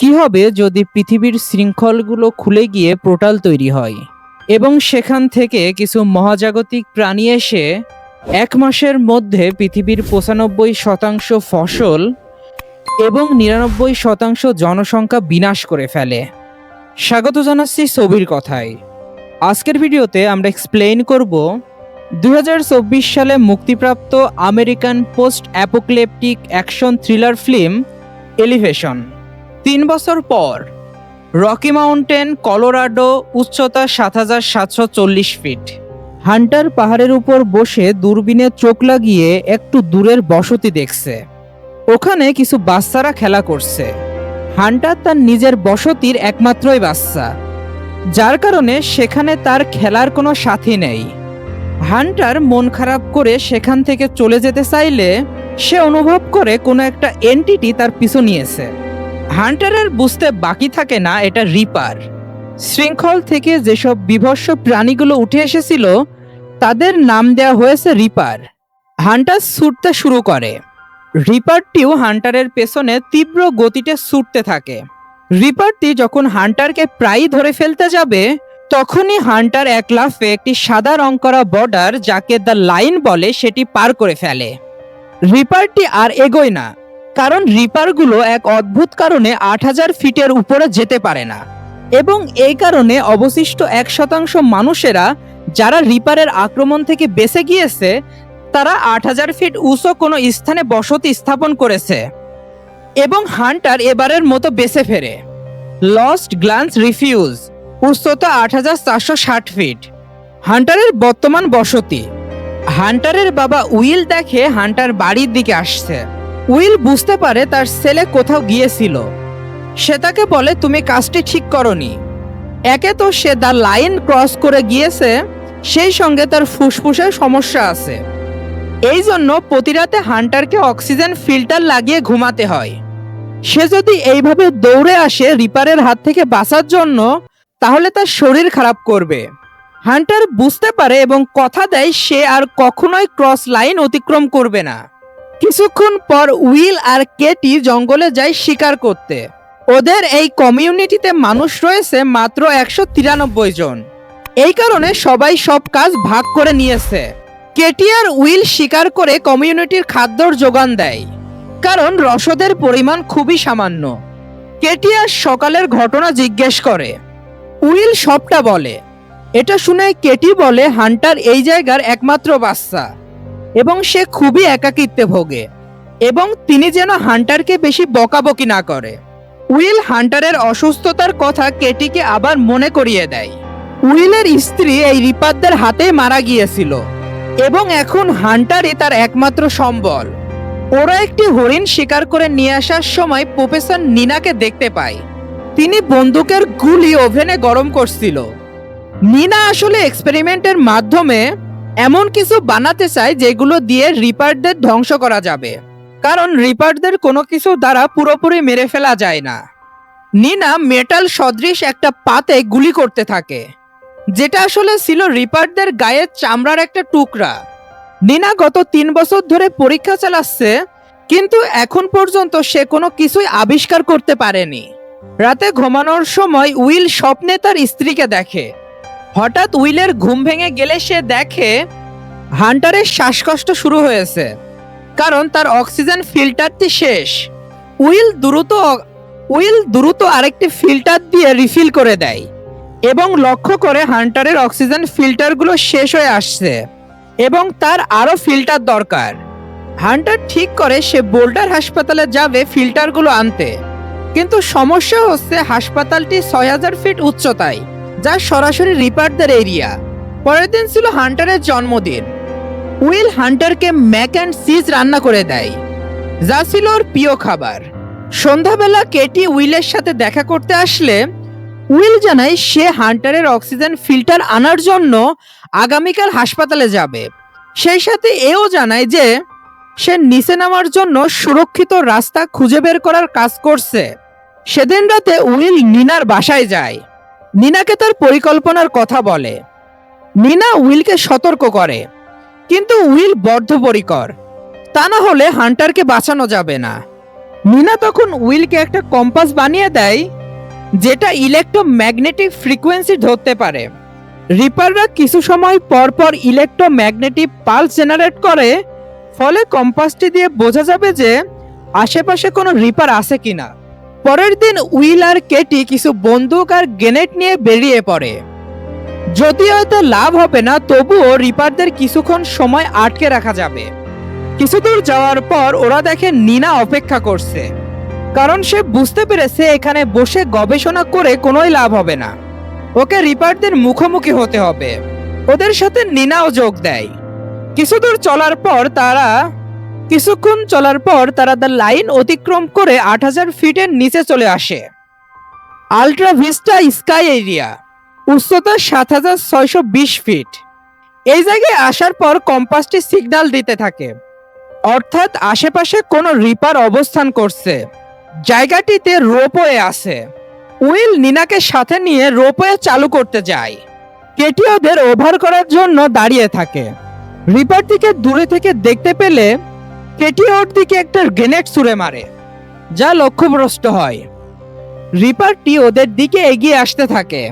কি হবে যদি পৃথিবীর শৃঙ্খলগুলো খুলে গিয়ে পোর্টাল তৈরি হয়? এবং সেখান থেকে কিছু মহাজাগতিক প্রাণী এসে এক মাসের মধ্যে পৃথিবীর পঁচানব্বই শতাংশ ফসল এবং নিরানব্বই শতাংশ জনসংখ্যা বিনাশ করে ফেলে। স্বাগত জানাচ্ছি ছবির কথায়। আজকের ভিডিওতে আমরা এক্সপ্লেইন করব দু হাজার চব্বিশ সালে মুক্তিপ্রাপ্ত American post apocalyptic action thriller film Elevation তিন বছর পর, রকি মাউন্টেন, কলোরাডো উচ্চতা সাত হাজার সাতশো চল্লিশ ফিট। হান্টার পাহাড়ের উপর বসে দূরবীনে চোখ লাগিয়ে একটু দূরের বসতি দেখছে। ওখানে কিছু বাচ্চারা খেলা করছে। হান্টার তার নিজের বসতির একমাত্রই বাচ্চা, যার কারণে সেখানে তার খেলার কোনো সাথী নেই। হান্টার মন খারাপ করে সেখান থেকে চলে যেতে চাইলে সে অনুভব করে কোনো একটা এন্টিটি তার পিছু নিয়েছে। হান্টারের বুঝতে বাকি থাকে না এটা রিপার। শৃঙ্খল থেকে যেসব বিভৎস প্রাণীগুলো উঠে এসেছিল, তাদের নাম দেওয়া হয়েছে রিপার। হান্টার ছুটতে শুরু করে। রিপারটিও হান্টারের পেছনে তীব্র গতিতে ছুটতে থাকে। রিপারটি যখন হান্টারকে প্রায়ই ধরে ফেলতে যাবে, তখনই হান্টার এক লাফে একটি সাদা রং করা বর্ডার, যাকে দ্য লাইন বলে, সেটি পার করে ফেলে। রিপারটি আর এগোয় না। কারণ রিপারগুলো এক অদ্ভুত কারণে আট হাজার ফিটের উপরে যেতে পারে না। এবং এই কারণে অবশিষ্ট এক শতাংশ মানুষেরা, যারা রিপারের আক্রমণ থেকে বেঁচে গিয়েছে, তারা আট হাজার ফিট উঁচু কোনো স্থানে বসতি স্থাপন করেছে। এবং হান্টার এবারের মতো বেঁচে ফেরে। লস্ট গ্লান্স রিফিউজ, উচ্চতা আট হাজার চারশো ষাট ফিট। হান্টারের বর্তমান বসতি। হান্টারের বাবা উইল দেখে হান্টার বাড়ির দিকে আসছে। উইল বুঝতে পারে তার ছেলে কোথাও গিয়েছিল। সে তাকে বলে, তুমি কাজটি ঠিক করনি। একে তো সে দ্য লাইন ক্রস করে গিয়েছে, সেই সঙ্গে তার ফুসফুসের সমস্যা আছে। এই জন্য প্রতি রাতে হান্টারকে অক্সিজেন ফিল্টার লাগিয়ে ঘুমাতে হয়। সে যদি এইভাবে দৌড়ে আসে রিপারের হাত থেকে বাঁচার জন্য, তাহলে তার শরীর খারাপ করবে। হান্টার বুঝতে পারে এবং কথা দেয়, সে আর কখনোই ক্রস লাইন অতিক্রম করবে না। কিছুক্ষণ পর উইল আর কেটি জঙ্গলে যায় শিকার করতে। ওদের এই কমিউনিটিতে মানুষ রয়েছে মাত্র একশো তিরানব্বই জন। এই কারণে সবাই সব কাজ ভাগ করে নিয়েছে। কেটি আর উইল শিকার করে কমিউনিটির খাদ্যর যোগান দেয়। কারণ রসদের পরিমাণ খুবই সামান্য। কেটি আর সকালের ঘটনা জিজ্ঞেস করে। উইল সবটা বলে। এটা শুনে কেটি বলে, হান্টার এই জায়গার একমাত্র বাচ্চা। এবং সে খুবই একাকিত্বে ভোগে, এবং তিনি যেন হান্টারকে বেশি বকাবকি না করে। উইল হান্টারের অসুস্থতার কথা কেটিকে আবার মনে করিয়ে দেয়। উইলের স্ত্রী এই রিপারদের হাতে মারা গিয়েছিল, এবং এখন হান্টারই তার একমাত্র সম্বল। ওরা একটি হরিণ শিকার করে নিয়ে আসার সময় প্রফেসর নিনাকে দেখতে পায়। তিনি বন্দুকের গুলি ওভেনে গরম করছিল। নিনা আসলে এক্সপেরিমেন্টের মাধ্যমে এমন কিছু বানাতে চায় যেগুলো দিয়ে রিপারদের ধ্বংস করা যাবে। কারণ রিপারদের কোনো কিছু দ্বারা পুরোপুরি মেরে ফেলা যায় না। নিনা মেটাল সদৃশ একটা পাতে গুলি করতে থাকে, যেটা আসলে ছিল রিপারদের গায়ের চামড়ার একটা টুকরা। নিনা গত তিন বছর ধরে পরীক্ষা চালাচ্ছে, কিন্তু এখন পর্যন্ত সে কোনো কিছুই আবিষ্কার করতে পারেনি। রাতে ঘুমানোর সময় উইল স্বপ্নে তার স্ত্রীকে দেখে। হঠাৎ উইলের ঘুম ভেঙে গেলে সে দেখে হান্টারের শ্বাসকষ্ট শুরু হয়েছে, কারণ তার অক্সিজেন ফিল্টারটি শেষ। উইল দ্রুত উইল দ্রুত আরেকটি ফিল্টার দিয়ে রিফিল করে দেয় এবং লক্ষ্য করে হান্টারের অক্সিজেন ফিল্টারগুলো শেষ হয়ে আসছে এবং তার আরও ফিল্টার দরকার। হান্টার ঠিক করে সে বোল্ডার হাসপাতালে যাবে ফিল্টারগুলো আনতে, কিন্তু সমস্যা হচ্ছে হাসপাতালটি ছয় হাজার ফিট উচ্চতায়। যা সরাসরি রিপারদের এরিয়া। পরের দিন ছিল হান্টারের জন্মদিন। উইল হান্টারকে ম্যাক অ্যান্ড চিজ রান্না করে দেয়। যা ছিল ওর প্রিয় খাবার। সন্ধ্যাবেলা কেটি উইলের সাথে দেখা করতে আসলে উইল জানায় সে হান্টারের অক্সিজেন ফিল্টার আনার জন্য আগামীকাল হাসপাতালে যাবে। সেই সাথে এও জানায় যে সে নিচে নামার জন্য সুরক্ষিত রাস্তা খুঁজে বের করার কাজ করছে। সেদিন রাতে উইল নিনার বাসায় যায়। নিনাকে তার পরিকল্পনার কথা বলে। নিনা উইলকে সতর্ক করে, কিন্তু উইল বদ্ধপরিকর। তা না হলে হান্টারকে বাঁচানো যাবে না। নিনা তখন উইলকে একটা কম্পাস বানিয়ে দেয়, যেটা ইলেকট্রোম্যাগনেটিক ফ্রিকোয়েন্সি ধরতে পারে। রিপাররা কিছু সময় পর পর ইলেকট্রোম্যাগনেটিক পালস জেনারেট করে, ফলে কম্পাসটি দিয়ে বোঝা যাবে যে আশেপাশে কোনো রিপার আছে কিনা। পরের দিন উইল আর কেটি কিছু বন্দুক আর গ্রেনেড নিয়ে বেরিয়ে পড়ে। যদিও এতে লাভ হবে না, তবুও রিপারদের কিছুক্ষণ সময় আটকে রাখা যাবে। কিছু দূর যাওয়ার পর ওরা দেখে নিনা অপেক্ষা করছে। কারণ সে বুঝতে পেরেছে এখানে বসে গবেষণা করে কোনোই লাভ হবে না। ওকে রিপারদের মুখোমুখি হতে হবে। ওদের সাথে নিনাও যোগ দেয়। কিছু দূর চলার পর তারা কিছুক্ষণ চলার পর তারা দ্য লাইন অতিক্রম করে আট হাজার ফিটের নিচে চলে আসে। আলট্রা ভিস্টা স্কাই এরিয়া, উচ্চতা সাত হাজার ছয়শো বিশ ফিট। এই জায়গায় আসার পর কম্পাসটি সিগন্যাল দিতে থাকে। অর্থাৎ আশেপাশে কোনো রিপার অবস্থান করছে। জায়গাটিতে রোপওয়ে আছে। উইল নিনাকে সাথে নিয়ে রোপওয়ে চালু করতে যায়। কেটি ওদের ওভার করার জন্য দাঁড়িয়ে থাকে। রিপারটিকে দূরে থেকে দেখতে পেলে কেটি ওর দিকে একটা গ্রেনেড ছুঁড়ে মারে, যা লক্ষ্যভ্রষ্ট হয়। রিপারটি ওদের দিকে এগিয়ে আসতে থাকে।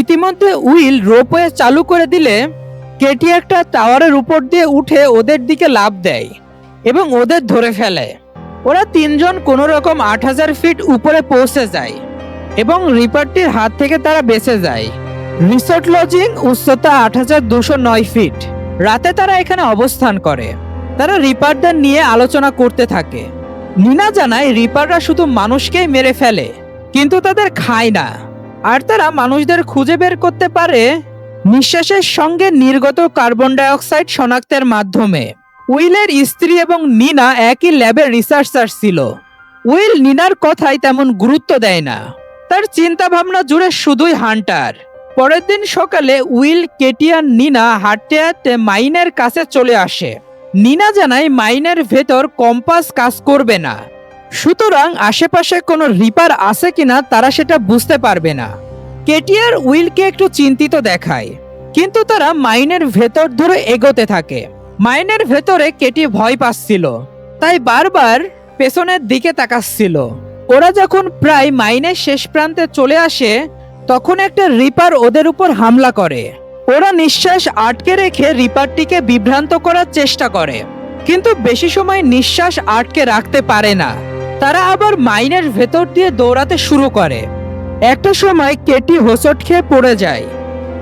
ইতিমধ্যে উইল রোপওয়ে চালু করে দিলে কেটি একটা টাওয়ারের উপর দিয়ে উঠে ওদের দিকে লাভ দেয় এবং ওদের ধরে ফেলে। ওরা তিনজন কোনো রকম আট হাজার ফিট উপরে পৌঁছে যায় এবং রিপারটির হাত থেকে তারা বেঁচে যায়। রিসোর্ট লজিং উচ্চতা আট হাজার দুশো নয় ফিট। রাতে তারা এখানে অবস্থান করে। তারা রিপারদের নিয়ে আলোচনা করতে থাকে। নিনা জানায়, রিপাররা শুধু মানুষকেই মেরে ফেলে, কিন্তু তাদের খায় না। আর তারা মানুষদের খুঁজে বের করতে পারে নিঃশ্বাসের সঙ্গে নির্গত কার্বন ডাইঅক্সাইড শনাক্তের মাধ্যমে। উইলের স্ত্রী এবং নিনা একই ল্যাবের রিসার্চার ছিল। উইল নিনার কথাই তেমন গুরুত্ব দেয় না। তার চিন্তা ভাবনা জুড়ে শুধুই হান্টার। পরের দিন সকালে উইল কেটিয়ান নিনা হাঁটতে হাঁটতে মাইনের কাছে চলে আসে। নিনা জানায়, মাইনের ভেতর কম্পাস কাজ করবে না। সুতরাং আশেপাশে কোনো রিপার আছে কিনা তারা সেটা বুঝতে পারবে না। কেটিআর উইলকে একটু চিন্তিত দেখায়, কিন্তু তারা মাইনের ভেতর ধরে এগোতে থাকে। মাইনের ভেতরে কেটি ভয় পাচ্ছিল, তাই বারবার পেছনের দিকে তাকাচ্ছিল। ওরা যখন প্রায় মাইনের শেষ প্রান্তে চলে আসে, তখন একটা রিপার ওদের উপর হামলা করে। ওরা নিঃশ্বাস আটকে রেখে রিপারটিকে বিভ্রান্ত করার চেষ্টা করে। কিন্তু বেশি সময় নিঃশ্বাস আটকে রাখতে পারে না। তারা আবার মাইনের ভেতর দিয়ে দৌড়াতে শুরু করে। একটা সময় কেটি হোঁচট খেয়ে পড়ে যায়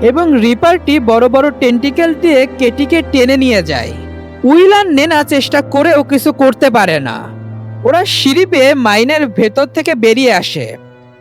এবং রিপারটি বড় বড় টেন্টিকেল দিয়ে কেটিকে টেনে নিয়ে যায়। উইল আর নেনা চেষ্টা করেও কিছু করতে পারে না। ওরা সিঁড়ি পেয়ে মাইনের ভেতর থেকে বেরিয়ে আসে।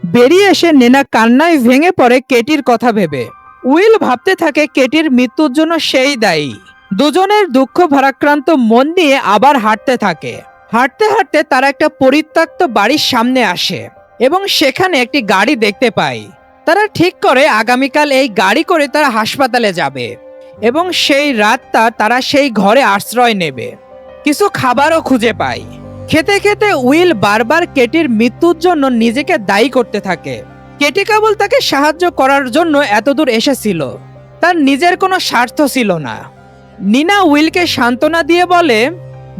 বেরিয়ে এসে নেনা কান্নায় ভেঙে পড়ে কেটির কথা ভেবে। উইল ভাবতে থাকে কেটির মৃত্যুর জন্য সেই দায়ী। দুজনের দুঃখ ভারাক্রান্ত মন নিয়ে আবার হাঁটতে থাকে। হাঁটতে হাঁটতে তারা একটা পরিত্যক্ত বাড়ির সামনে আসে এবং সেখানে একটি গাড়ি দেখতে পায়। তারা ঠিক করে আগামীকাল এই গাড়ি করে তারা হাসপাতালে যাবে এবং সেই রাতটা তারা সেই ঘরে আশ্রয় নেবে। কিছু খাবারও খুঁজে পায়। খেতে খেতে উইল বারবার কেটির মৃত্যুর জন্য নিজেকে দায়ী করতে থাকে। কেটি কেবল তাকে সাহায্য করার জন্য এতদূর এসেছিল। তার নিজের কোনো স্বার্থ ছিল না। নিনা উইলকে সান্ত্বনা দিয়ে বলে,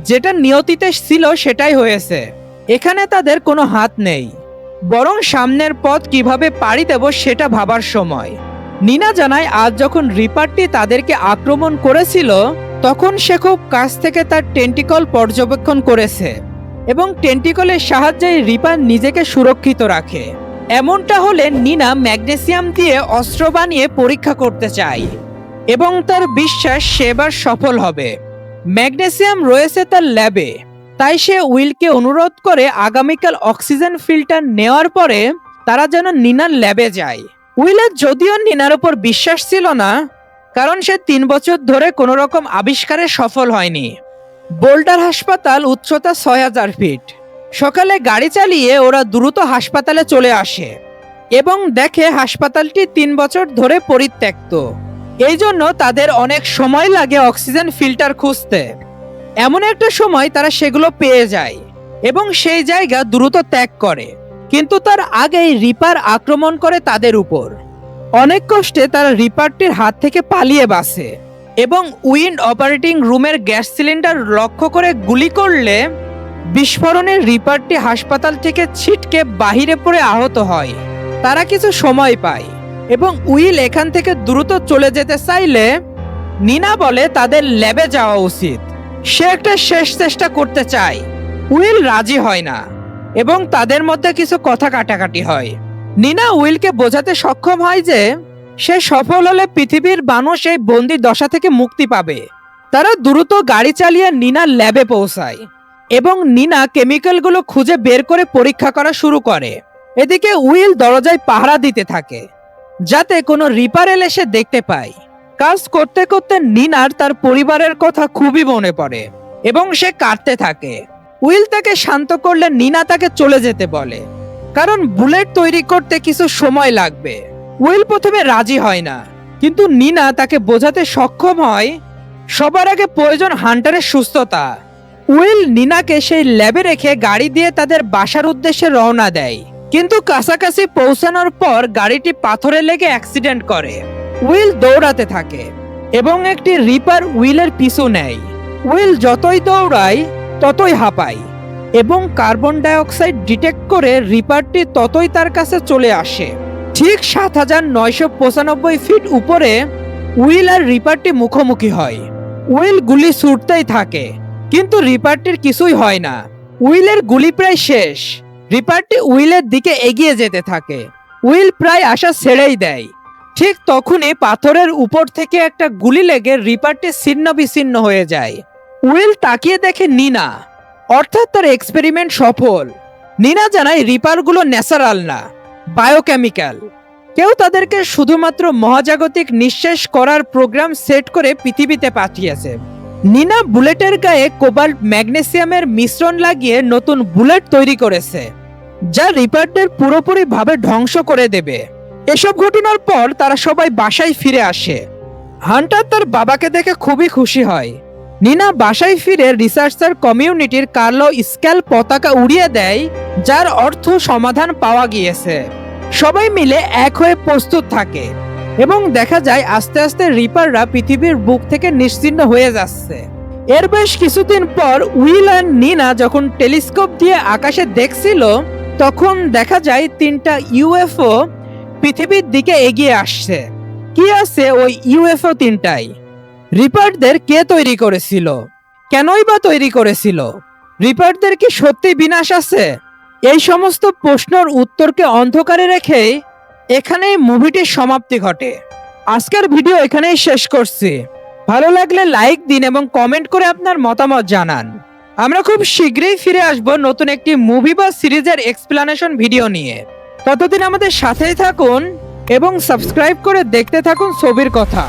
যেটা নিয়তিতে ছিল সেটাই হয়েছে। এখানে তাদের কোনো হাত নেই। বরং সামনের পথ কীভাবে পাড়ি দেব সেটা ভাবার সময়। নিনা জানায়, আজ যখন রিপারটি তাদেরকে আক্রমণ করেছিল, তখন সে খুব কাছ থেকে তার টেন্টিকল পর্যবেক্ষণ করেছে এবং টেন্টিকলের সাহায্যে রিপার নিজেকে সুরক্ষিত রাখে। এমনটা হলে নিনা ম্যাগনেসিয়াম দিয়ে অস্ত্র বানিয়ে পরীক্ষা করতে চায়, এবং তার বিশ্বাস সেবার সফল হবে। ম্যাগনেসিয়াম রয়েছে তার ল্যাবে, তাই সে উইলকে অনুরোধ করে আগামীকাল অক্সিজেন ফিল্টার নেওয়ার পরে তারা যেন নিনার ল্যাবে যায়। উইলের যদিও নিনার উপর বিশ্বাস ছিল না, কারণ সে তিন বছর ধরে কোনো রকম আবিষ্কারে সফল হয়নি। বোল্ডার হাসপাতাল উচ্চতা ছয় হাজার ফিট। সকালে গাড়ি চালিয়ে ওরা দ্রুত হাসপাতালে চলে আসে এবং দেখে হাসপাতালটি তিন বছর ধরে পরিত্যক্ত। এই জন্য তাদের অনেক সময় লাগে অক্সিজেন ফিল্টার খুঁজতে। এমন একটা সময় তারা সেগুলো পেয়ে যায় এবং সেই জায়গা দ্রুত ত্যাগ করে, কিন্তু তার আগেই রিপার আক্রমণ করে তাদের উপর। অনেক কষ্টে তারা রিপারটির হাত থেকে পালিয়ে বাসে এবং উইন্ড অপারেটিং রুমের গ্যাস সিলিন্ডার লক্ষ্য করে গুলি করলে বিস্ফোরণে রিপারটি হাসপাতাল থেকে ছিটকে বাহিরে পড়ে আহত হয়। তারা কিছু সময় পায় এবং উইল এখান থেকে দ্রুত চলে যেতে চাইলে নিনা বলে তাদের ল্যাবে যাওয়া উচিত। সে একটা শেষ চেষ্টা করতে চায়। উইল রাজি হয় না এবং তাদের মধ্যে কিছু কথা কাটাকাটি হয়। নিনা উইলকে বোঝাতে সক্ষম হয় যে সে সফল হলে পৃথিবীর মানুষ এই বন্দি দশা থেকে মুক্তি পাবে। তারা দ্রুত গাড়ি চালিয়ে নিনা ল্যাবে পৌঁছায়। এবং নিনা কেমিক্যালগুলো খুঁজে বের করে পরীক্ষা করা শুরু করে। এদিকে উইল দরজায় পাহারা দিতে থাকে, যাতে কোনো রিপারেল এসে দেখতে পায়। কাজ করতে করতে নিনার তার পরিবারের কথা খুবই মনে পড়ে এবং সে কাঁদতে থাকে। উইল তাকে শান্ত করলে নিনা তাকে চলে যেতে বলে, কারণ বুলেট তৈরি করতে কিছু সময় লাগবে। উইল প্রথমে রাজি হয় না, কিন্তু নিনা তাকে বোঝাতে সক্ষম হয়, সবার আগে প্রয়োজন হান্টারের সুস্থতা। উইল নিনাকে সেই ল্যাবে রেখে গাড়ি দিয়ে তাদের বাসার উদ্দেশ্যে রওনা দেয়। কিন্তু কাছাকাছি পৌঁছানোর পর গাড়িটি পাথরে লেগে অ্যাক্সিডেন্ট করে। উইল দৌড়াতে থাকে এবং একটি রিপার উইলের পিছু নেয়। উইল যতই দৌড়ায়, ততই হাঁপায় এবং কার্বন ডাইঅক্সাইড ডিটেক্ট করে রিপারটি ততই তার কাছে চলে আসে। ঠিক সাত হাজার নয়শো পঁচানব্বই ফিট উপরে উইল আর রিপারটি মুখোমুখি হয়। উইল গুলি ছুটতেই থাকে। কিন্তু রিপারটির কিছুই হয় না। উইলের গুলি প্রায় শেষ। রিপারটি উইলের দিকে এগিয়ে যেতে থাকে। উইল প্রায় আশা ছেড়েই দেয়। ঠিক তখনই পাথরের উপর থেকে একটা গুলি লেগে রিপারটি ছিন্ন বিচ্ছিন্ন হয়ে যায়। উইল তাকিয়ে দেখে নিনা। অর্থাৎ তার এক্সপেরিমেন্ট সফল। নিনা জানায় রিপারগুলো ন্যাচারাল না, বায়োকেমিক্যাল। কেউ তাদেরকে শুধুমাত্র মহাজাগতিক নিঃশেষ করার প্রোগ্রাম সেট করে পৃথিবীতে পাঠিয়েছে। নিনা বুলেটের গায়ে কোবাল্ট ম্যাগনেসিয়ামের মিশ্রণ লাগিয়ে নতুন বুলেট তৈরি করেছে, যা রিপারদের পুরোপুরিভাবে ধ্বংস করে দেবে। এসব ঘটনার পর তারা সবাই বাসায় ফিরে আসে। হান্টার তার বাবাকে দেখে খুবই খুশি হয়। নিনা বাসায় ফিরে রিসার্চার কমিউনিটির কার্লো স্ক্যাল পতাকা উড়িয়ে দেয়, যার অর্থ সমাধান পাওয়া গিয়েছে। সবাই মিলে এক হয়ে প্রস্তুত থাকে। এবং দেখা যায় আস্তে আস্তে রিপাররা পৃথিবীর বুক থেকে নিশ্চিন্ন হয়ে যাচ্ছে। এর বেশ কিছুদিন পর উইল অ্যান্ড নিনা যখন টেলিস্কোপ দিয়ে আকাশে দেখছিল, তখন দেখা যায় তিনটা ইউএফও পৃথিবীর দিকে এগিয়ে আসছে। কি আছে ওই ইউএফও তিনটাই? রিপারদের কে তৈরি করেছিল? কেনই বা তৈরি করেছিল? রিপারদের কি সত্যি বিনাশ আছে? এই সমস্ত প্রশ্নের উত্তরকে অন্ধকারে রেখে এখানেই মুভিটির সমাপ্তি ঘটে। আজকের ভিডিও এখানেই শেষ করছি। ভালো লাগলে লাইক দিন এবং কমেন্ট করে আপনার মতামত জানান। আমরা খুব শীঘ্রই ফিরে আসব নতুন একটি মুভি বা সিরিজের এক্সপ্লানেশন ভিডিও নিয়ে। ততদিন আমাদের সাথেই থাকুন এবং সাবস্ক্রাইব করে দেখতে থাকুন ছবির কথা।